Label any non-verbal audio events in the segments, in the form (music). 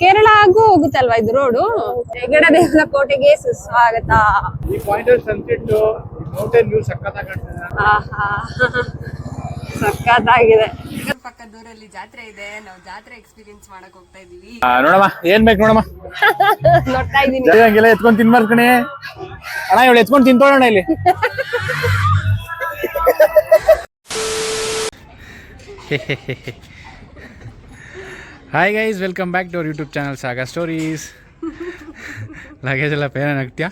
ಕೇರಳ ಹಾಗೂ ಹೋಗುತ್ತಲ್ವಾ ಇದು ರೋಡು ಹೆಗಡ ದೇವರ ಕೋಟೆಗೆ ಸುಸ್ವಾಗತ. ಈ ಪಾಯಿಂಟ್ ಅಲ್ಲಿ ಸನ್ಸೆಟ್ ಮೌಂಟೇನ್ ವ್ಯೂ ಸಖತ್ತಾಗಿದೆ. ಇದ್ರ ಪಕ್ಕದೂರಲ್ಲಿ ಜಾತ್ರೆ ಇದೆ. ನಾವು ಜಾತ್ರೆ ಎಕ್ಸ್ಪೀರಿಯನ್ಸ್ ಮಾಡಕ್ ಹೋಗ್ತಾ ಇದೀವಿ ನೋಡಮ್ಮ ಏನ್ ಬೇಕು ನೋಡಮ್ಮ? ನೋಡ್ತಾ ಇದೀನಿ ಹಂಗೆಲ್ಲ ಎತ್ಕೊಂಡ್ ತಿನ್ಬಾರ್ದು ಕಣೆ. ಅಣ್ಣ ಇವಳು ಎತ್ಕೊಂಡ್ ತಿನ್ಕೊಳ್ಳೋಣ ಇಲ್ಲಿ. (laughs) Hi guys welcome back to our YouTube channel Saga Stories luggage ಎಲ್ಲ ಪೇನ ಆಗ್ತೀಯಾ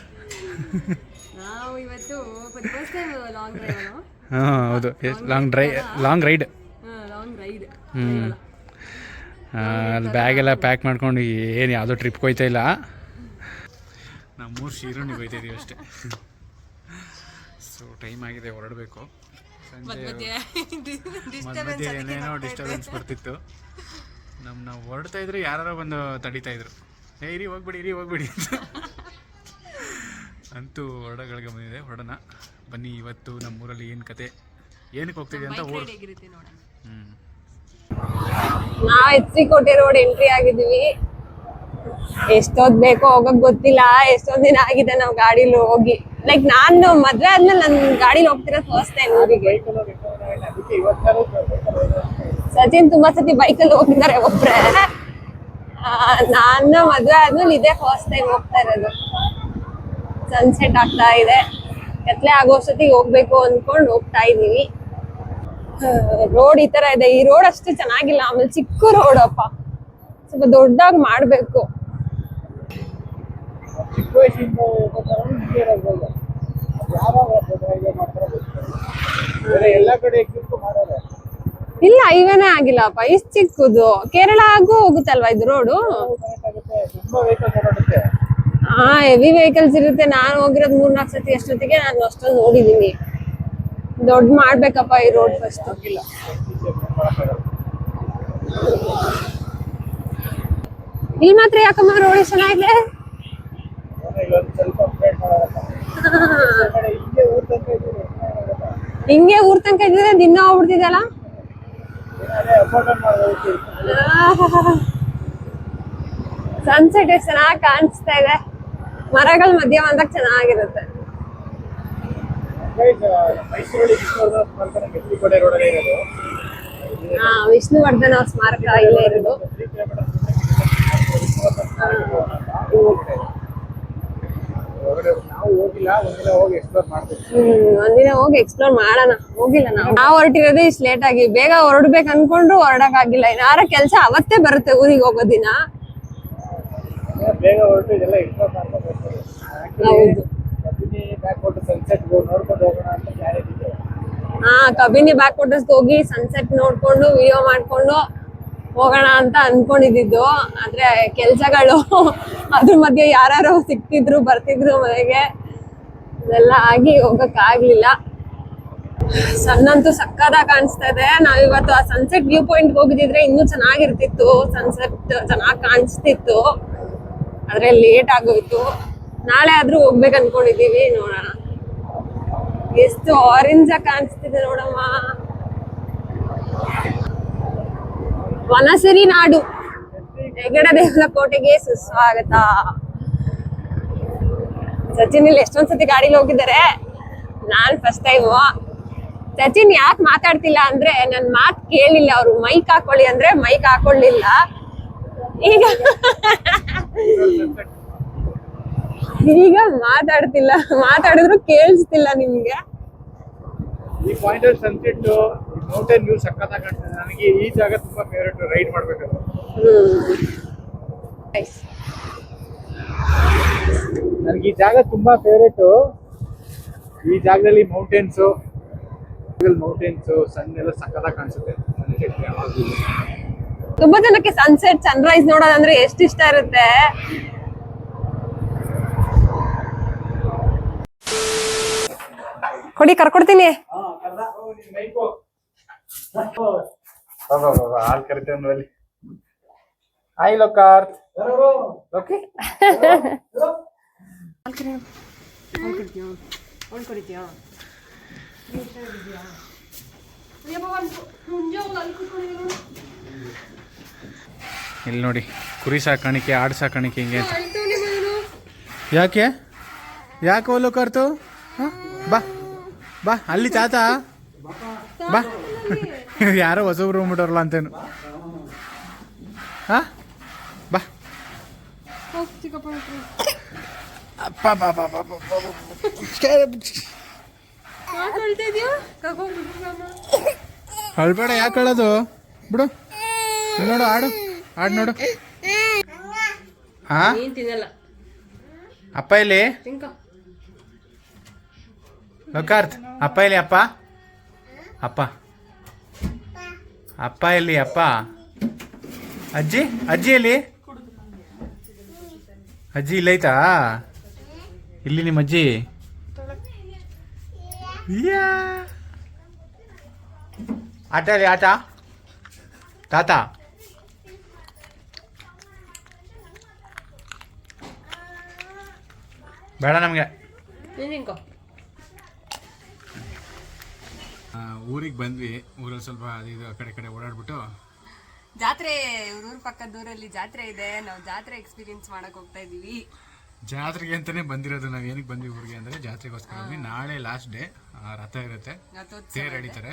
ನಾವು ಇವತ್ತು for the first time long drive, no? ಹಾಂ ಹೌದು. ಎಷ್ಟು long dry long ride long ride. ಹ್ಞೂ ಅಲ್ಲಿ. ಬ್ಯಾಗೆಲ್ಲ ಪ್ಯಾಕ್ ಮಾಡ್ಕೊಂಡು ಏನು ಯಾವುದೋ ಟ್ರಿಪ್ ಹೋಯ್ತಾ ಇಲ್ಲ? ನಾವು ಮೂರು ಶೀರೋಣಿಗೆ ಹೋಯ್ತಾ ಇದೀವಿ ಅಷ್ಟೇ. ಸೊ ಟೈಮ್ ಆಗಿದೆ ಹೊರಡಬೇಕು. ಸಂಜೆ ಮಧ್ಯ ಮಧ್ಯೆ ಏನೇನೋ ಡಿಸ್ಟರ್ಬೆನ್ಸ್ ಬರ್ತಿತ್ತು. ನಮ್ಮ ನಾವು ಹೊರಡ್ತಾ ಇದ್ರೆ ಯಾರು ಬಂದು ತಡಿತಾ ಇದ್ರು. ಏ ಇರಿ ಹೋಗ್ಬಿಡಿ ಇರಿ ಹೋಗ್ಬಿಡಿ ಅಂತ. ಅಂತೂ ಹೊರಡಗಳಿಗೆ ಬಂದಿದೆ ಹೊರಡೋಣ. ಬನ್ನಿ ಇವತ್ತು ನಮ್ಮೂರಲ್ಲಿ ಏನು ಕತೆ? ಏನಕ್ಕೆ ಹೋಗ್ತಿದೆ ಅಂತ ಓಡ್ ಹೇಗಿರುತ್ತೆ ನೋಡೋಣ. ಹ್ಞೂ ನಾ ಹೆಚ್ಚಿ ಸಿ ಕೋಟೆ ರೋಡ್ ಎಂಟ್ರಿ ಆಗಿದ್ವಿ. ಎಷ್ಟೊತ್ ಬೇಕೋ ಹೋಗಕ್ ಗೊತ್ತಿಲ್ಲ. ಎಷ್ಟೊಂದ್ ದಿನ ಆಗಿದೆ ನಾವ್ ಗಾಡಿಲಿ ಹೋಗಿ. ಲೈಕ್ ನಾನು ಮದ್ವೆ ಆದ್ಮೇಲೆ ನನ್ ಗಾಡಿಲಿ ಹೋಗ್ತಿರೋದು ಫಸ್ಟ್ ಟೈಮ್ ಊರಿಗೆ. ಸಚಿನ್ ತುಂಬಾ ಸತಿ ಬೈಕಲ್ಲಿ ಹೋಗಿದ್ದಾರೆ ಒಬ್ರೆ. ನಾನು ಮದುವೆ ಆದ್ಮೇಲೆ ಇದೇ ಫಸ್ಟ್ ಟೈಮ್ ಹೋಗ್ತಾ ಇರೋದು. ಸನ್ಸೆಟ್ ಆಗ್ತಾ ಇದೆ. ಕತ್ಲೆ ಆಗೋಷ್ಟೊತ್ತಿಗೆ ಹೋಗ್ಬೇಕು ಅನ್ಕೊಂಡು ಹೋಗ್ತಾ ಇದೀವಿ ರೋಡ್ ಈ ತರ ಇದೆ. ಈ ರೋಡ್ ಅಷ್ಟು ಚೆನ್ನಾಗಿಲ್ಲ. ಆಮೇಲೆ ಚಿಕ್ಕ ರೋಡ್ ಅಪ್ಪ. ಸ್ವಲ್ಪ ದೊಡ್ಡದಾಗಿ ಮಾಡ್ಬೇಕು. ಎಲ್ಲಾ ಕಡೆ ಮಾಡೋದೇ ಇಲ್ಲ, ಇವನೇ ಆಗಿಲ್ಲಪ್ಪ. ಇಷ್ಟು ಚಿಕ್ಕದು. ಕೇರಳ ಹಾಗೂ ಹೋಗುತ್ತಲ್ವಾ ಇದು ರೋಡು ಹಾ ಹೆವಿ ವೆಹಿಕಲ್ಸ್ ಇರುತ್ತೆ. ನಾನು ಹೋಗಿರೋದು ಮೂರ್ನಾಲ್ಕು ಸತಿ ಅಷ್ಟೊತ್ತಿಗೆ. ನಾನು ಅಷ್ಟೊಂದು ನೋಡಿದೀನಿ ದೊಡ್ಡ ಮಾಡ್ಬೇಕಪ್ಪ ಈ ರೋಡ್ ಫಸ್ಟ್ ಇಲ್ಲ ಮಾತ್ರ ಯಾಕಮ್ಮ ರೋಡ್ ಚೆನ್ನಾಗಿದೆ (laughs) ಹಿಂಗೆ ಊರ್ ತನಕ ಇದ್ರೆ ದಿನ ಹೋಗ್ಬಿಡ್ತಿದಲ್ಲ ಅದೇ ಅಪ್ ಅಂಡ್ ಡೌನ್ ಮಾಡೋದು ಸನ್ಸೆಟ್ ಎಷ್ಟು ಚೆನ್ನಾಗಿ ಕಾಣಿಸ್ತಾ ಇದೆ. ಮರಗಳ ಮಧ್ಯ ಬಂದಾಗ ಚೆನ್ನಾಗಿರುತ್ತೆ. ವಿಷ್ಣುವರ್ಧನ ಹಾ ವಿಷ್ಣುವರ್ಧನ ಸ್ಮಾರಕ ಇಲ್ಲೇ ಇರೋದು ತ್ರೀ ಕಿಲೋಮೀಟರ್ ಹೊರಗಡೆ ನಾವು ಹೋಗಿಲ್ಲ ಒಂದಿನ ಹೋಗಿ ಎಕ್ಸ್ಪ್ಲೋರ್ ಮಾಡೋಣ. ಹೋಗಿಲ್ಲ ನಾವು. ನಾವು ಹೊರಟಿರೋದೇ ಇಷ್ಟು ಲೇಟ್ ಆಗಿ. ಬೇಗ ಹೊರಡ್ಬೇಕು ಅನ್ಕೊಂಡ್ರು ಹೊರಡಕ್ ಆಗಿಲ್ಲ ಯಾರ ಕೆಲ್ಸ ಅವತ್ತೇ ಬರುತ್ತೆ ಊರಿಗೆ ಹೋಗೋ ದಿನ. ಬೇಗ ಹೊರಟು ಇದೆಲ್ಲ ಎಕ್ಸ್ಪ್ಲೋರ್ ಮಾಡ್ಕೊಂಡು ಹಾ ಕಬಿನಿ ಬ್ಯಾಕ್ ವಾಟರ್ಸ್ ಹೋಗಿ ಸನ್ಸೆಟ್ ನೋಡ್ಕೊಂಡು ವಿಡಿಯೋ ಮಾಡ್ಕೊಂಡು ಹೋಗೋಣ ಅಂತ ಅನ್ಕೊಂಡಿದ್ದು. ಆದ್ರೆ ಕೆಲ್ಸಗಳು ಅದ್ರ ಮಧ್ಯೆ ಯಾರು ಸಿಕ್ತಿದ್ರು, ಬರ್ತಿದ್ರು ಮನೆಗೆ. ಇದೆಲ್ಲ ಆಗಿ ಹೋಗಕ್ ಆಗ್ಲಿಲ್ಲ ಸಣ್ಣಂತೂ ಸಕ್ಕದಾಗ ಕಾಣಿಸ್ತಾ ಇದೆ. ನಾವಿವತ್ತು ಆ ಸನ್ಸೆಟ್ ವ್ಯೂ ಪಾಯಿಂಟ್ ಹೋಗಿದ್ರೆ ಇನ್ನೂ ಚೆನ್ನಾಗಿರ್ತಿತ್ತು. ಸನ್ಸೆಟ್ ಚೆನ್ನಾಗಿ ಕಾಣಿಸ್ತಿತ್ತು. ಆದ್ರೆ ಲೇಟ್ ಆಗೋಯ್ತು. ನಾಳೆ ಆದ್ರೂ ಹೋಗ್ಬೇಕು ಅನ್ಕೊಂಡಿದೀವಿ ನೋಡೋಣ. ಎಷ್ಟು ಆರೆಂಜ್ ಕಾಣಿಸ್ತಿದೆ ನೋಡಮ್ಮ. ವನಸಿರಿ ನಾಡು. ಹೆಗಡ ದೇವರ ಕೋಟೆಗೆ ಸುಸ್ವಾಗತ. ಸಚಿನ್ ಇಲ್ಲಿ ಎಷ್ಟೊಂದ್ಸತಿ ಗಾಡಿಲಿ ಹೋಗಿದ್ದಾರೆ? ನಾನ್ ಫಸ್ಟ್ ಟೈಮು ಸಚಿನ್ ಯಾಕೆ ಮಾತಾಡ್ತಿಲ್ಲ ಅಂದ್ರೆ, ನನ್ ಮಾತ್ ಕೇಳಿಲ್ಲ ಅವ್ರು. ಮೈಕ್ ಹಾಕೊಳ್ಳಿ ಅಂದ್ರೆ ಮೈಕ್ ಹಾಕೊಳ್ಳಿಲ್ಲ. ಈಗ ಈಗ ಮಾತಾಡ್ತಿಲ್ಲ. ಮಾತಾಡಿದ್ರು ಕೇಳಿಸ್ತಿಲ್ಲ ನಿಮ್ಗೆ. ಮೌಂಟೇನ್ ವ್ಯೂ ಸಖತ್ತಾಗಿ ಕಾಣ್ತದೆ ನನಗೆ ಈ ಜಾಗ ತುಂಬಾ ಫೇವರೇಟ್ ರೈಡ್ ಮಾಡ್ಬೇಕಾದ್ರೆ ನನಗೆ ಈ ಜಾಗ ತುಂಬಾ ಫೇವ್ರೇಟು ಈ ಜಾಗದಲ್ಲಿ ಮೌಂಟೇನ್ಸು ಮೌಂಟೇನ್ಸ್ ಸನ್ ಎಲ್ಲ ಸಖತ್ತಾಗಿ ಕಾಣಿಸುತ್ತೆ. ನನಗೆ ತುಂಬಾ ಜನಕ್ಕೆ ಸನ್ಸೆಟ್ ಸನ್ರೈಸ್ ನೋಡೋದಂದ್ರೆ ಎಷ್ಟು ಇಷ್ಟ ಇರುತ್ತೆ. ಕೊಡಿ ಕರ್ಕೊಡ್ತೀನಿ. ಹಾಲ್ ಕರಿತೇವೆ ನೋಡಿ ಹಾಯ್ ಲೋಕಾರ್ತ್ ಓಕೆ ಇಲ್ಲಿ ನೋಡಿ ಕುರಿ ಸಾಕಾಣಿಕೆ ಆಡು ಸಾಕಾಣಿಕೆ ಹಿಂಗೆ. ಯಾಕೆ? ಯಾಕೆ ಹೋಲು ಕರ್ತು ಹಾಂ? ಬಾ ಬಾ ಅಲ್ಲಿ ತಾತ? ಬಾ. (laughs) ಯಾರೋ ಹೊಸಬ್ರು ಬಂದ್ಬಿಟ್ಟವ್ರಲ್ಲ ಅಂತೇನು. ಹಾಂ? ಬಾ. ಅಪ್ಪ ಬಾ ಬಾ ಬಾ. ಅಳ್ಬೇಡ ಯಾಕೆ ಹೇಳೋದು ಬಿಡು. ನೋಡು ಆಡು. ಆಡು ನೋಡು. ಹಾ? ಅಪ್ಪ ಇಲ್ಲಿ ಲೋಕಾರ್ತ್ ಅಪ್ಪ ಇಲ್ಲಿ ಅಪ್ಪ? ಅಪ್ಪ. ಅಪ್ಪ ಎಲ್ಲಿ, ಅಪ್ಪ? ಅಜ್ಜಿ ಅಜ್ಜಿ ಎಲ್ಲಿ? ಅಜ್ಜಿ ಇಲ್ಲೈತಾ ಇಲ್ಲಿ ನಿಮ್ಮ ಅಜ್ಜಿ. ಆಟ ಅಲ್ಲಿ ಆಟ? ತಾತ? ಬೇಡ ನಮಗೆ. ಊರಿಗೆ ಬಂದ್ವಿ. ಊರಲ್ಲಿ ಸ್ವಲ್ಪ ಇದು ಆ ಕಡೆ ಕಡೆ ಓಡಾಡ್ಬಿಟ್ಟು. ಜಾತ್ರೆ ಊರ ಪಕ್ಕದ ಊರಲ್ಲಿ ಜಾತ್ರೆ ಇದೆ. ನಾವು ಜಾತ್ರೆ ಎಕ್ಸ್ಪೀರಿಯನ್ಸ್ ಮಾಡಕ್ ಹೋಗ್ತಾ ಇದೀವಿ ಜಾತ್ರೆಗೆ ಅಂತಾನೆ ಬಂದಿರೋದು. ನಾವು ಏನಕ್ಕೆ ಬಂದ್ವಿ ಊರಿಗೆ ಅಂದರೆ ಜಾತ್ರೆಗೋಸ್ಕರ ಬಂದ್ವಿ. ನಾಳೆ ಲಾಸ್ಟ್ ಡೇ ರಥ ಇರುತ್ತೆ. ರಥೋತ್ಸವ ತೇರು ಎಳಿತಾರೆ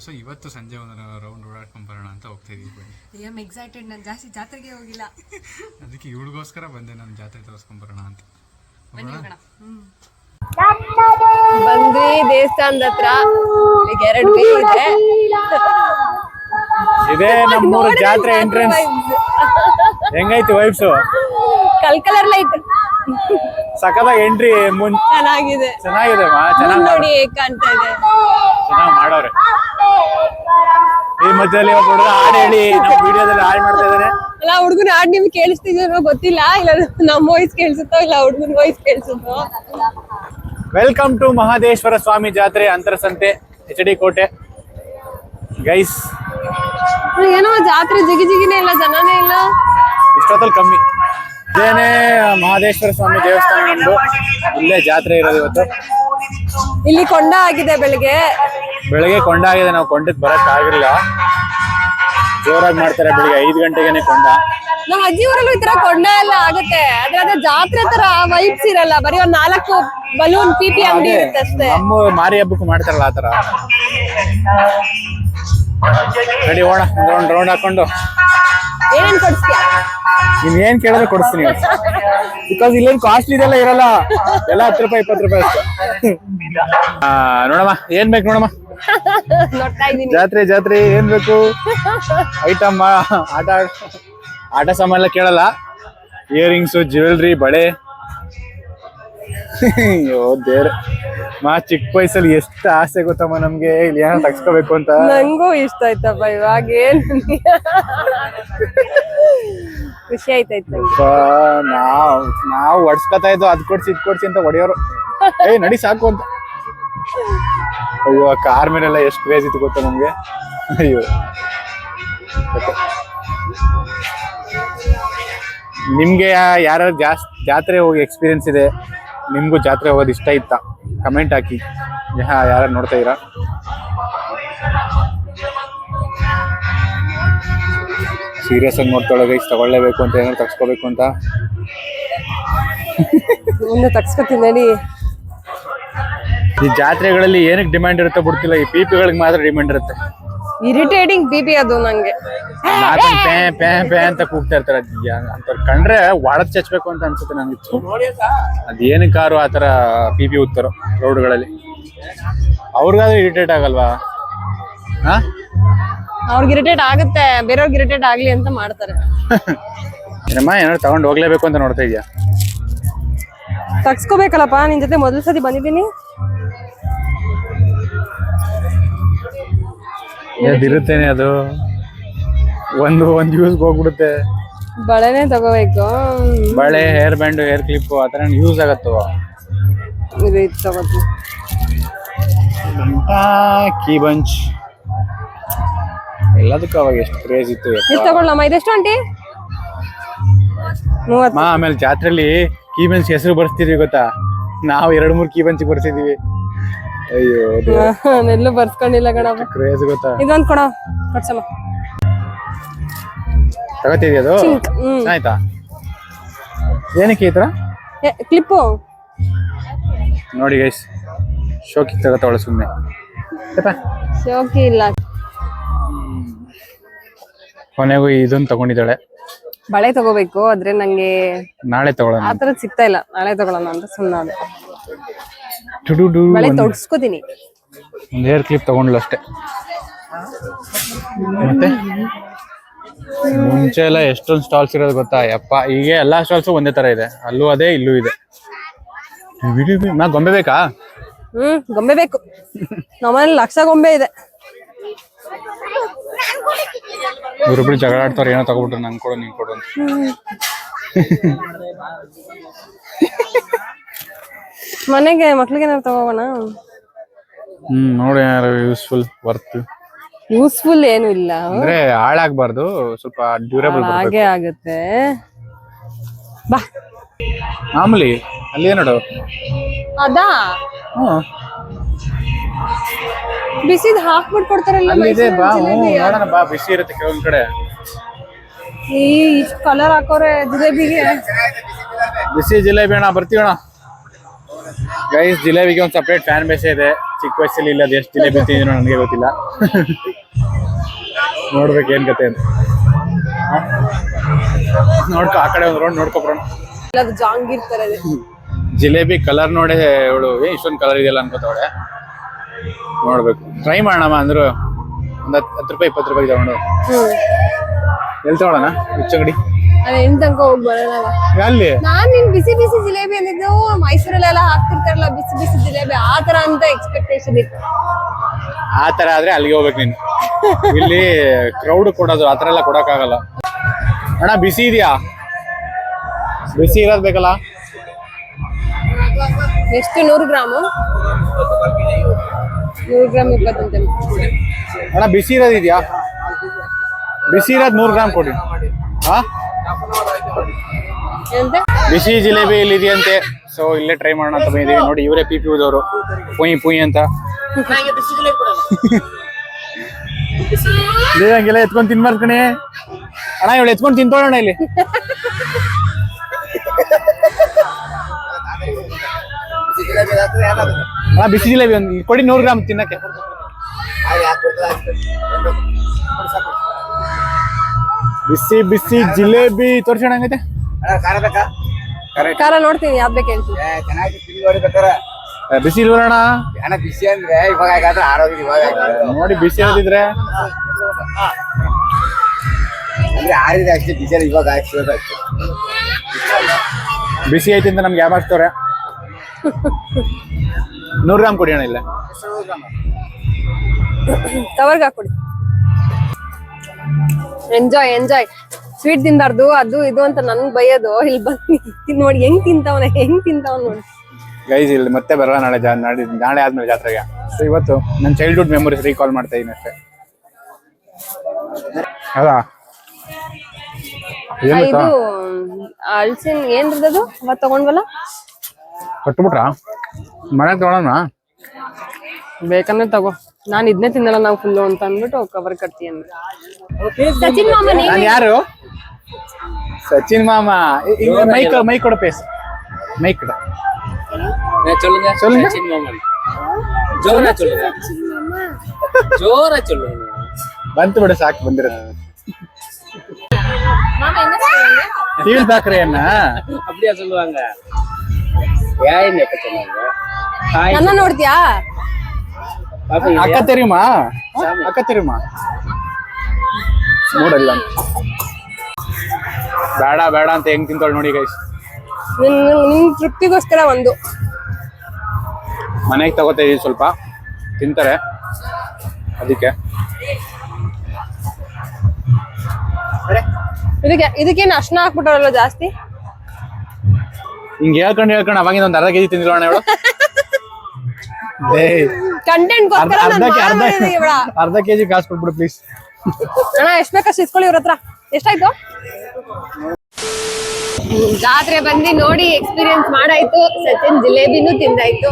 ಸೊ ಇವತ್ತು ಸಂಜೆ ಒಂದು ರೌಂಡ್ ಓಡಾಡ್ಕೊಂಡ್ ಬರೋಣ ಅಂತ ಹೋಗ್ತಾ ಇದೀವಿ ಬನ್ನಿ ಐ ಆಮ್ ಎಕ್ಸೈಟೆಡ್ ನಾನು ಜಾಸ್ತಿ ಜಾತ್ರೆಗೆ ಹೋಗಿಲ್ಲ. (laughs) ಅದಕ್ಕೆ ಇವಳಿಗೋಸ್ಕರ ಬಂದೆ ನಾನು ಜಾತ್ರೆ ತೋರಿಸ್ಕೊಂಡ್ ಬರೋಣ ಅಂತ. ಬನ್ನಿ ಹೋಗೋಣ? ಹ್ಮ್. ಬಂದ್ವಿ ದೇವಸ್ಥಾನದ ಹತ್ರ. ಈಗ ಎರಡು ಬಿ ಇದೆ. ಇದೇ ನಮ್ಮೂರ ಜಾತ್ರೆ ಎಂಟ್ರೆನ್ಸ್ ಹೆಂಗೈತಿ ವೈಬ್ಸು ಕಲ್ ಕಲರ್ ಲೈಟ್ ಸಕದ ಎಂಟ್ರಿ ಮುನ್ ಚೆನ್ನಾಗಿದೆ. ಚೆನ್ನಾಗಿದೆ ಮಾ ಮುಂದ್ ಚೆನ್ನಾಗಿ ನೋಡಿ ಹೇಗ್ ಕಾಣ್ತಾ ಇದೆ. ಚೆನ್ನಾಗಿ ಮಾಡೋರೆ. ಈ ಮಧ್ಯದಲ್ಲಿ ಒಬ್ಬ ಹುಡುಗ ಹಾಡು ಹೇಳಿ ನಮ್ಮ ವಿಡಿಯೋದಲ್ಲಿ ಹಾಡ್ ಮಾಡ್ತಾ ಇದ್ದಾನೆ. ಅಲ್ಲ ಹುಡುಗನ ಹಾಡ್ ನಿಮ್ಗೆ ಕೇಳಿಸ್ತಿದ್ಯೋ ಗೊತ್ತಿಲ್ಲ. ಇಲ್ಲ ನಮ್ಮ ವಾಯ್ಸ್ ಕೇಳಿಸುತ್ತೋ ಇಲ್ಲ ಹುಡುಗನ ವಾಯ್ಸ್ ಕೇಳಿಸುತ್ತೋ? ವೆಲ್ಕಮ್ ಟು ಮಹಾದೇಶ್ವರ ಸ್ವಾಮಿ ಜಾತ್ರೆ Antharasanthe H D Kote guys ಏನೋ ಜಾತ್ರೆ ಜಿಗಿ ಜಿಗಿನೇ ಇಲ್ಲ ಜನನೇ ಇಲ್ಲ. ಇಷ್ಟೊತ್ತಲ್ಲಿ ಕಮ್ಮಿ. ಇದೇನೇ ಮಹಾದೇಶ್ವರ ಸ್ವಾಮಿ ದೇವಸ್ಥಾನ ನಮ್ದು. ಇಲ್ಲೇ ಜಾತ್ರೆ ಇರೋದು ಇವತ್ತು. ಇಲ್ಲಿ ಕೊಂಡ ಆಗಿದೆ ಬೆಳಿಗ್ಗೆ. ಬೆಳಿಗ್ಗೆ ಕೊಂಡ ಆಗಿದೆ ನಾವು ಕೊಂಡಕ್ಕೆ ಬರಕ್ ಜೋರಾಗಿ ಮಾಡ್ತಾರೆ ಬೆಳಿಗ್ಗೆ ಐದು ಗಂಟೆಗೆನೆ ಕೊಂಡ. ನಮ್ಮ ಅಜ್ಜಿ ಊರಲ್ಲೂ ಈ ತರ ಕೊಂಡ ಎಲ್ಲ ಆಗುತ್ತೆ. ಆದ್ರೆ ಅದೇ ಜಾತ್ರೆ ತರ ವೈಬ್ಸ್ ಇರಲ್ಲ. ಬರೀ ಒಂದ್ ನಾಲ್ಕು ಬಲೂನ್ ಪಿ ಪಿ ಅಂಗಡಿ ಇರುತ್ತೆ ಅಷ್ಟೇ. ನಮ್ಮ ಮಾರಿ ಹಬ್ಬಕ್ಕೆ ಮಾಡ್ತಾರಲ್ಲ ಆತರ ರೆಡಿ ಓಣ ರೌಂಡ್ ರೌಂಡ್ ಹಾಕೊಂಡು. ಏನೇನ್ ಕೊಡಿಸ್ತೀಯ? ನೀನ್ ಏನ್ ಕೇಳಿದ್ರೆ ಕೊಡಿಸ್ತೀನಿ. ಬಿಕಾಸ್ ಇಲ್ಲೇನ್ ಕಾಸ್ಟ್ಲಿ ಇದೆಲ್ಲ ಇರಲ್ಲ. ಎಲ್ಲ ಹತ್ತು ರೂಪಾಯಿ ಇಪ್ಪತ್ತು ರೂಪಾಯಿ ಅಷ್ಟೇ. ಆ, ನೋಡಮ್ಮ ಏನ್ ಬೇಕು ನೋಡಮ್ಮ? ನೋಡ್ತಾ ಇದೀನಿ ಜಾತ್ರೆ ಜಾತ್ರೆ ಏನ್ ಬೇಕು? ಐಟಮ್ ಆಟ ಆಟ ಸಾಮಾನೆಲ್ಲ ಕೇಳಲ್ಲ. ಇಯರಿಂಗ್ಸು ಜ್ಯುವೆಲ್ರಿ ಬಳೆ. ಅಯ್ಯೋ ದೇವ್ರೆ. ಮಾ ಚಿಕ್ಕ ವಯಸ್ಸಲ್ಲಿ ಎಷ್ಟು ಆಸೆ ಗೊತ್ತಮ್ಮ ನಮ್ಗೆ. ಇಲ್ಲಿ ಏನೋ ತಗ್ಸ್ಕೋಬೇಕು ಅಂತ. ನಂಗೂ ಇಷ್ಟ ಆಯ್ತಪ್ಪ ಇವಾಗ ಏನ್ ಖುಷಿ ಆಯ್ತಾಯ್ತು ನಂಗೆ. ಅಪ್ಪ, ನಾವ್ ನಾವು ಹೊಡ್ಸ್ಕೊತಾ ಇದ್ದು ಅದ್ ಕೊಡ್ಸಿ ಇದ್ ಕೊಡ್ಸಿ ಅಂತ ಹೊಡೆಯೋರು ಏ ನಡಿ ಸಾಕು ಅಂತ. ಅಯ್ಯೋ ಕಾರ್ ಮೇಲೆಲ್ಲ ಎಷ್ಟು ಕ್ರೇಜ್ ಇತ್ತು ಗೊತ್ತಾ ನಮ್ಗೆ? ಅಯ್ಯೋ. ನಿಮ್ಗೆ ಯಾರು ಜಾಸ್ ಜಾತ್ರೆ ಹೋಗಿ ಎಕ್ಸ್ಪೀರಿಯನ್ಸ್ ಇದೆ ನಿಮಗೂ ಜಾತ್ರೆ ಹೋಗೋದು ಇಷ್ಟ ಇತ್ತ? ಕಮೆಂಟ್ ಹಾಕಿ. ಯಾರು ನೋಡ್ತಾ ಇದ್ದೀರಾ? ಸೀರಿಯಸ್ ಆಗಿ ನೋಡ್ತಾಳೆ ಗೈಸ್ ತಗೊಳ್ಳೇಬೇಕು ಅಂತ ಏನಾದ್ರು ತಗ್ಸ್ಕೋಬೇಕು ಅಂತ? ಮುಂದೆ ತಗ್ಸ್ಕೊತೀನಿ ನಡಿ ಈ ಜಾತ್ರೆಗಳಲ್ಲಿ ಏನಕ್ಕೆ ಡಿಮ್ಯಾಂಡ್ ಇರುತ್ತೆ ಬಿಡ್ತಿಲ್ಲ ಈ ಪಿಪಿಗಳಿಗೆ ಮಾತ್ರ ಡಿಮ್ಯಾಂಡ್ ಇರುತ್ತೆ. ಇರಿಟೇಟಿಂಗ್ ಬಿ ಪಿ ಅದು ನಂಗೆ. ನಾಲ್ಕು ಪೇ ಪೇ ಪೇ ಅಂತ ಕೂಗ್ತಾ ಇರ್ತಾರೆ. ಅದ್ ಅಂಥವ್ರ್ ಕಂಡ್ರೆ ಒಳಗ್ ಚಚ್ಬೇಕು ಅಂತ ಅನ್ಸುತ್ತೆ ನನಗಿತ್ತು ಅದೇನು ಕಾರು ಆ ಥರ ಪಿ ಪಿ ಉತ್ತಾರೋ ರೋಡ್ಗಳಲ್ಲಿ? ಅವ್ರಿಗಾದ್ರೂ ಇರಿಟೇಟ್ ಆಗಲ್ವಾ? ಹಾ ಅವ್ರಿಗೆ ಇರಿಟೇಟ್ ಆಗುತ್ತೆ ಬೇರೆಯವ್ರಿಗೆ ಇರಿಟೇಟ್ ಆಗ್ಲಿ ಅಂತ ಮಾಡ್ತಾರೆ. (laughs) ಏನಮ್ಮ ಏನಾದ್ರು ತಗೊಂಡು ಹೋಗ್ಲೇಬೇಕು ಅಂತ ನೋಡ್ತಾ ಇದೀಯಾ ತಗ್ಸ್ಕೋಬೇಕಲ್ಲಪ್ಪ ನಿನ್ ಜೊತೆ ಮೊದಲ ಸತಿ ಬಂದಿದ್ದೀನಿ. ಇರುತ್ತೇನೆ ಅದು. ಒಂದು ಒಂದು ಯೂಸ್ ಹೋಗ್ಬಿಡುತ್ತೆ. ಬಳೆನೇ ತಗೋಬೇಕು. ಬಳೆ ಹೇರ್ ಬ್ಯಾಂಡ್ ಹೇರ್ ಕ್ಲಿಪ್ ಆ ಥರ ಯೂಸ್ ಆಗತ್ತೋ? ಇದು ಇದು ತಗೋತೀನಿ. Key bunch. ಎಲ್ಲದಕ್ಕೂ ಅವಾಗ ಎಷ್ಟು ಕ್ರೇಜ್ ಇತ್ತು. ಇದು ತಗೊಳ್ಳಮ್ಮ? ಇದೆಷ್ಟು ಆಂಟಿ? ಮೂವತ್ತು. ಮಾ ಆಮೇಲೆ ಜಾತ್ರೆಲಿ ಕೀ ಬೆಂಚ್ ಹೆಸರು ಬರ್ಸ್ತಿದ್ವಿ ಗೊತ್ತಾ? ನಾವು ಎರಡು ಮೂರು ಕೀ ಬೆಂಚ್ ಬರ್ಸಿದೀವಿ. ಅಯ್ಯೋ ಎಲ್ಲೂ ಬರ್ಸ್ಕೊಂಡಿಲ್ಲ ಕಣಪ್ಪ. ಕ್ರೇಜ್ ಗೊತ್ತಾ? ಇದೊಂದು ಕೊಡ ಕೊಡ್ಸಮ್ಮ. ತಗೋತಿದ್ಯಾ ಅದು? ಚಿಂಕ್, ಹ್ಮ್. ಆಯ್ತಾ? ಏನಕ್ಕೆ ಈ ತರ ಕ್ಲಿಪ್ಪು. ನೋಡಿ ಗೈಸ್ ಶೋಕಿ ತಗೋತಾವಳ ಸುಮ್ಮನೆ ಆಯ್ತಾ? ಶೋಕಿ ಇಲ್ಲ. ಕೊನೆಗೂ ಇದನ್ನ ತಗೊಂಡಿದ್ದಾಳೆ. ಬಳೆ ತಗೋಬೇಕು ಆದ್ರೆ ನಂಗೆ ನಾಳೆ ತಗೊಳ್ಳೋಣ. ಆ ಥರದ್ ಸಿಗ್ತಾ ಇಲ್ಲ. ನಾಳೆ ತಗೊಳ್ಳೋಣ ಅಂತ ಸುಮ್ಮನೆ ಡು ಬಳೆ ತೊಡ್ಸ್ಕೋತೀನಿ. ಒಂದು ಹೇರ್ ಕ್ಲಿಪ್ ತಗೊಂಡ್ಲು ಅಷ್ಟೇ. ಮತ್ತೆ? ಮುಂಚೆ ಎಲ್ಲ ಎಷ್ಟೊಂದು ಸ್ಟಾಲ್ಸ್ ಇರೋದು ಗೊತ್ತಾ? ಯಪ್ಪ ಈಗ ಎಲ್ಲಾ ಸ್ಟಾಲ್ಸ್ ಒಂದೇ ತರ ಇದೆ. ಅಲ್ಲೂ ಅದೇ ಇಲ್ಲೂ ಇದೆ. ಬಿಡಿ ಬಿಡಿ. ನಾ ಗೊಂಬೆ ಬೇಕಾ? ಹ್ಮ್ ಗೊಂಬೆ ಬೇಕು. ನಮ್ಮಲ್ಲಿ ಲಕ್ಷ ಗೊಂಬೆ ಇದೆ. ಇವ್ರಿಬ್ರು ಜಗಳ ಆಡ್ತಾರೆ ಏನೋ ತಗೊಬಿಟ್ರು ನಂಗೆ ಕೊಡು ನಿಂಗೆ ಕೊಡು ಅಂತ. ಮನೆಗೆ ಮಕ್ಳಿಗೆ ಏನಾರು ತಗೋಣ ಹ್ಮ್ ನೋಡಿ ಯಾರು ಯೂಸ್ಫುಲ್ ವರ್ತ್ ಯೂಸ್ಫುಲ್ ಏನು ಇಲ್ಲ. ಅಂದ್ರೆ ಹಾಳಾಗ್ಬಾರ್ದು ಸ್ವಲ್ಪ ಡ್ಯೂರೇಬಲ್ ಹಾಗೆ ಆಗುತ್ತೆ. ಬಾ. ಮಾಮೂಲಿ ಅಲ್ಲಿ ಏನ್ ನೋಡು? ಅದಾ? ಬಿಸಿದ್ ಹಾಕ್ಬಿಟ್ಟು ಕೊಡ್ತಾರಲ್ಲ ಅಲ್ಲಿದೆ ಬಾ. ನೋಡೋಣ ಬಾ. ಬಿಸಿ ಇರುತ್ತೆ ಕೆಲವೊಂದ್ ಕಡೆ. ಈ ಇಷ್ಟ್ ಕಲರ್ ಹಾಕೋರೆ ಜಿಲೇಬಿಗೆ. ಬಿಸಿ ಜಿಲೇಬಿ ಅಣ್ಣ ಬರ್ತೀವಿ ಅಣ್ಣ ಗೈಸ್ ಜಿಲೇಬಿಗೆ ಒಂದು ಸಪ್ರೇಟ್ ಫ್ಯಾನ್ ಬೇಸೆ ಇದೆ. ಚಿಕ್ಕ ವಯಸ್ಸಲ್ಲಿ ಇಲ್ಲ ಅದು ಎಷ್ಟು ಜಿಲೇಬಿ ತಿಂದಿರೋ ನನಗೆ ಗೊತ್ತಿಲ್ಲ. ನೋಡ್ಬೇಕು ಏನು ಕತೆ ಅಂತ. ನೋಡ್ಕೊ ಆ ಕಡೆ ಒಂದು ರೌಂಡ್ ನೋಡ್ಕೊಬ್ರೋಣ ಅದು ಜಾಂಗೀರ್ ತರ ಇದೆ ಜಿಲೇಬಿ ಕಲರ್ ನೋಡೇ ಇವಳು ಇಷ್ಟೊಂದು ಕಲರ್ ಇದೆಯಲ್ಲ ಅನ್ಕೋತಾವಳೆ ನೋಡ್ಬೇಕು. ಟ್ರೈ ಮಾಡೋಣ ಅಂದ್ರು ಒಂದು ಹತ್ತು ರೂಪಾಯಿ ಇಪ್ಪತ್ತು ರೂಪಾಯಿ ತಗೊಂಡು. ಎಲ್ಲಿ ತಗೊಳ್ಳೋಣ ಹುಚ್ಚಂಗಡಿ. ಅದೇ ಎಂತ ತನಕ ಹೋಗಿ ಬರೋಣ ಅಲ್ಲಿ? ನಾನ್ ನಿನ್ ಬಿಸಿ ಬಿಸಿ ಜಿಲೇಬಿ ಅಂದಿದ್ದು ಮೈಸೂರಲ್ಲೆಲ್ಲ ಹಾಕ್ತಿರ್ತಾರಲ್ಲ ಬಿಸಿ ಬಿಸಿ ಜಿಲೇಬಿ ಆ ತರ ಅಂತ ಎಕ್ಸ್ಪೆಕ್ಟೇಷನ್ ಇತ್ತು. ಆ ತರ ಆದ್ರೆ ಅಲ್ಲಿಗೆ ಹೋಗ್ಬೇಕು ನೀನು. ಇಲ್ಲಿ ಕ್ರೌಡ್ ಕೊಡೋದು ಆ ಥರ ಎಲ್ಲ ಕೊಡೋಕ್ಕಾಗಲ್ಲ. ಅಣ್ಣ ಬಿಸಿ ಇದೆಯಾ? ಬಿಸಿ ಇರೋದು ಬೇಕಲ್ಲ? ಎಷ್ಟು? ನೂರು ಗ್ರಾಮು? ನೂರು ಗ್ರಾಮ್ ಇಪ್ಪತ್ತಂತೆ ಅಣ್ಣ ಬಿಸಿ ಇರೋದಿದೆಯಾ ಬಿಸಿ ಇರೋದು ನೂರು ಗ್ರಾಮ್ ಕೊಡಿ. ಹಾ ಬಿಸಿ ಜಿಲೇಬಿ ಇಲ್ಲಿ ಇದೆಯಂತೆ. ಸೊ ಇಲ್ಲೇ ಟ್ರೈ ಮಾಡೋಣ ಅಂತ ಬಂದಿದ್ದೀವಿ. ನೋಡಿ ಇವರೇ ಪಿ ಪಿ ಉದವರು. ಪುಯಿ ಪುಯಿ ಅಂತ. ಹಂಗೆಲ್ಲ ಎತ್ಕೊಂಡು ತಿನ್ಬಾರ್ದು ಕಣೆ. ಅಣ್ಣ ಇವಳು ಎತ್ಕೊಂಡು ತಿಂತೋಳಣ್ಣ ಇಲ್ಲಿ. ಅಣ್ಣ ಬಿಸಿ ಜಿಲೇಬಿ ಒಂದು ಕೊಡಿ ನೂರು ಗ್ರಾಮ್ ತಿನ್ನಕ್ಕೆ. ಬಿಸಿ ಬಿಸಿ ಜಿಲೇಬಿ ತೋರ್ಸೋಣ ಹಂಗೈತೆ? ಖಾರ ನೋಡ್ತೀನಿ ಯಾವ್ದು ಬೇಕು ಹೇಳ್ತೀನಿ. ಬಿಸಿ ಇಲ್ವಣ್ಣ ಅಣ್ಣ? ಬಿಸಿ ಅಂದ್ರೆ ಇವಾಗ ಆಗಾದ್ರೆ ಆರೋಗ್ಯ ಇವಾಗ ಆಗಾದ್ರೆ. ನೋಡಿ ಬಿಸಿ ಇರೋದಿದ್ರೆ ಅಂದ್ರೆ ಆರಿದೆ ಅಷ್ಟೇ ಬಿಸಿ ಇವಾಗ ಹಾಕ್ಸಿರೋದು ಅಷ್ಟೇ ಬಿಸಿ ಐತಿ ಅಂತ ನಮ್ಗೆ ಯಾಮಾಡ್ತವ್ರೆ ನೂರು ಗ್ರಾಮ್ ಕೊಡಿ ಅಣ್ಣ ಇಲ್ಲ. ಕವರ್ಗೆ ಹಾಕೊಡಿ ಎಂಜಾಯ್ ಎಂಜಾಯ್ ಸ್ವೀಟ್ ತಿನ್ಬಾರ್ದು ಅದು ಇದು ಅಂತ ನನ್ ಬೈಯೋದು. ಇಲ್ಲಿ ಬಂದು ನೋಡಿ ಹೆಂಗ್ ತಿಂತಾವನ ಹೆಂಗ್ ತಿಂತಾವನ್ ನೋಡಿ. ಗೈಸ್ ಇಲ್ಲಿ ಮತ್ತೆ ಬರಲ್ಲ ನಾಳೆ ಜಾ ನಾಳೆ ನಾಳೆ ಆದ್ಮೇಲೆ ಜಾತ್ರೆಗೆ. ಸೊ ಇವತ್ತು ನನ್ನ ಚೈಲ್ಡ್ಹುಡ್ ಮೆಮೊರೀಸ್ ರೀಕಾಲ್ ಮಾಡ್ತಾ ಇದೀನಿ ಅಷ್ಟೇ. ಏನು ಇದು ಅಳ್ಸಿನ್ ಏನ್ರದದು? ಅವತ್ ತಗೊಂಡ್ವಲ್ಲ? ಕಟ್ಬಿಟ್ರಾ? ಮನೆಗೆ ತಗೊಳ್ಳೋಣ ಬೇಕಂದ್ರೆ ತಗೋ. ನಾನ್ ಇದನ್ನೇ ತಿನ್ನಲ್ಲ ನಾವು ಫುಲ್ಲು ಅಂತ ಅಂದ್ಬಿಟ್ಟು ಕವರ್ ಕಟ್ತೀನಿ ಸಚಿನ್ ಮಾಮ ನೀವ್ ನಾನು ಯಾರು ಸಚಿನ್ ಮಾಮ ಇ- ಇ- ಮೈಕ್ ಮೈಕ್ ಕೊಡು ಪೇಸ್ ಮೈಕ್ ಕೊಡು சொல்லுங்க சொல்லுங்க. சச்சின் மாமன் ஜோரா சொல்லுங்க ஜோரா சொல்லுங்க ಬಂತು ಬಿಡು ಸಾಕು ಬಂದಿರೋದು ಟೀಲ್ ಬಾಕ್ರಿ ಅನ್ನ அப்படியா சொல்லுவாங்க ஏன் எப்ப சொன்னாங்க ஹாய் ನನ್ನ ನೋಡ್ತೀಯಾ பாப்பீங்க ಅಕ್ಕ ತೆರಿಮಾ ಅಕ್ಕ ತೆರಿಮಾ ನೋಡಲ್ಲ ಬೇಡ ಬೇಡ ಅಂತ ಹೆಂಗ್ ತಿಂತಾಳೆ ನೋಡಿ ಗೈಸ್ ನಿನ್ ನಿನ್ ತೃಪ್ತಿಗೋಸ್ಕರ ಒಂದು ಮನೆಗೆ ತಗೋತಾ ಇದೀವಿ ಸ್ವಲ್ಪ ತಿಂತಾರೆ ಅದಕ್ಕೆ ಇದಕ್ಕೆ ಇದಕ್ಕೇನು ಅರ್ಶನ ಹಾಕ್ಬಿಟ್ಟವರಲ್ಲ ಜಾಸ್ತಿ ಹಿಂಗ್ ಹೇಳ್ಕೊಂಡು ಹೇಳ್ಕೊಂಡು ಅವಾಗಿಂದ ಒಂದ್ ಅರ್ಧ ಕೆಜಿ ತಿಂದಿರೋಣ ಇವಳು ಏಯ್, ಕಂಟೆಂಟ್ ಅರ್ಧ ಕೆಜಿ ಕಾಸು ಕೊಟ್ಬಿಡು ಪ್ಲೀಸ್ ಅಣ್ಣ ಎಷ್ಟ್ ಬೇಕಷ್ಟು ಇಸ್ಕೊಳ್ಳಿ ಇವ್ರ ಹತ್ರ? ಎಷ್ಟಾಯ್ತು? ಜಾತ್ರೆ ಬಂದಿ ನೋಡಿ ಎಕ್ಸ್ಪೀರಿಯನ್ಸ್ ಮಾಡಾಯ್ತು. ಸಚಿನ್ ಜಿಲೇಬಿನೂ ತಿಂದಾಯ್ತು.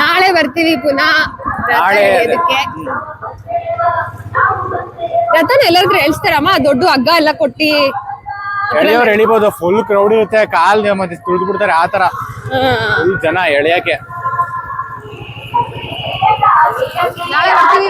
ನಾಳೆ ಬರ್ತೀವಿ ಪುನಃ. ರತನ್ ನಾಳೆ ಹೇಳ್ತಾರಮ್ಮ ಎಳೆಯೋದಕ್ಕೆ ರಥನ ಎಲ್ಲಾದ್ರೂ ಎಳ್ಸ್ತಾರಮ್ಮ? ದೊಡ್ಡ ಹಗ್ಗ ಎಲ್ಲ ಕೊಟ್ಟಿ. ಎಳಿಯವ್ರು ಎಳಿಬಹುದು ಫುಲ್ ಕ್ರೌಡ್ ಇರುತ್ತೆ ಕಾಲ್ ಮತ್ತೆ ತುಳಿದು ಬಿಡ್ತಾರೆ ಆತರ ಈ ಜನ ಎಳೆಯಕ್ಕೆ ನಾಳೆ ಬರ್ತೀವಿ